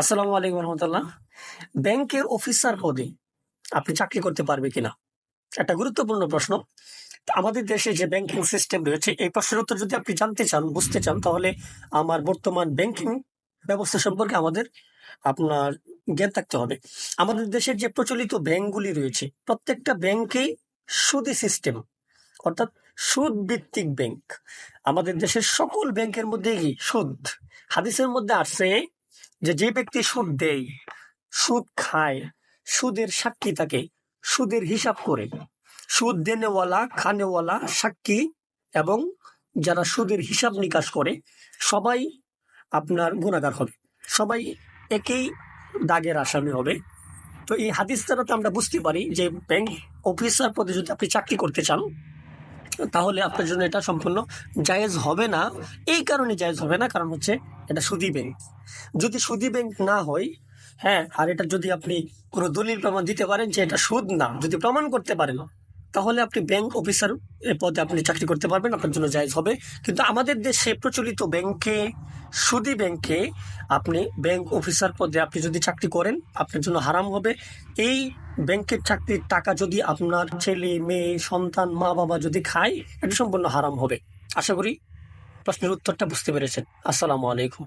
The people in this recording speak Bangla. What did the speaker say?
আসসালামু আলাইকুম রহমতুল্লাহ। ব্যাংকের অফিসার পদে আপনি চাকরি করতে পারবে কিনা? একটা গুরুত্বপূর্ণ প্রশ্ন। আমাদের দেশে যে ব্যাংকিং সিস্টেম রয়েছে, এই প্রশ্নের উত্তর যদি আপনি জানতে চান, বুঝতে চান, তাহলে আমার বর্তমান ব্যাংকিং ব্যবস্থা সম্পর্কে আমাদের আপনার জ্ঞান থাকতে হবে। আমাদের দেশের যে প্রচলিত ব্যাংকগুলি রয়েছে, প্রত্যেকটা ব্যাংকেই সুদি সিস্টেম, অর্থাৎ সুদ ভিত্তিক ব্যাংক। আমাদের দেশের সকল ব্যাংকের মধ্যে সুদ? হাদিসের মধ্যে আসছে যে যে ব্যক্তি সুদ দেয়, সুদ খায়, সুদের সাক্ষী থাকে, সুদের হিসাব করে। সুদ দেনেওয়ালা, খানেওয়ালা সাক্ষী এবং যারা সুদের হিসাব নিকাশ করে, সবাই আপনার গুণাগার হবে। সবাই একই দাগের আসামি হবে। তো এই হাদিস দ্বারাতে আমরা বুঝতে পারি যে ব্যাংক অফিসার পদে যদি আপনি চাকরি করতে চান তাহলে আপনার জন্য এটা সম্পূর্ণ জায়েজ হবে না। এই কারণে জায়েজ হবে না, কারণ হচ্ছে এটা সুদী ব্যাংক যদি সুদী ব্যাংক না হয় হ্যাঁ আর এটা যদি আপনি কোনো দলিল প্রমাণ দিতে পারেন যে এটা সুদ না, যদি প্রমাণ করতে পারেন, তাহলে আপনি ব্যাংক অফিসার পদে আপনি চাকরি করতে পারবেন, আপনার জন্য জায়েজ হবে। কিন্তু আমাদের দেশে প্রচলিত ব্যাংকে সুদী ব্যাংকে আপনি ব্যাংক অফিসার পদে আপনি যদি চাকরি করেন, আপনার জন্য হারাম হবে। এই ব্যাংকের চাকরির টাকা যদি আপনার ছেলে, মেয়ে, সন্তান মা বাবা যদি খায়, এটা সম্পূর্ণ হারাম হবে। আশা করি প্রশ্নের উত্তরটা বুঝতে পেরেছেন। আসসালামু আলাইকুম।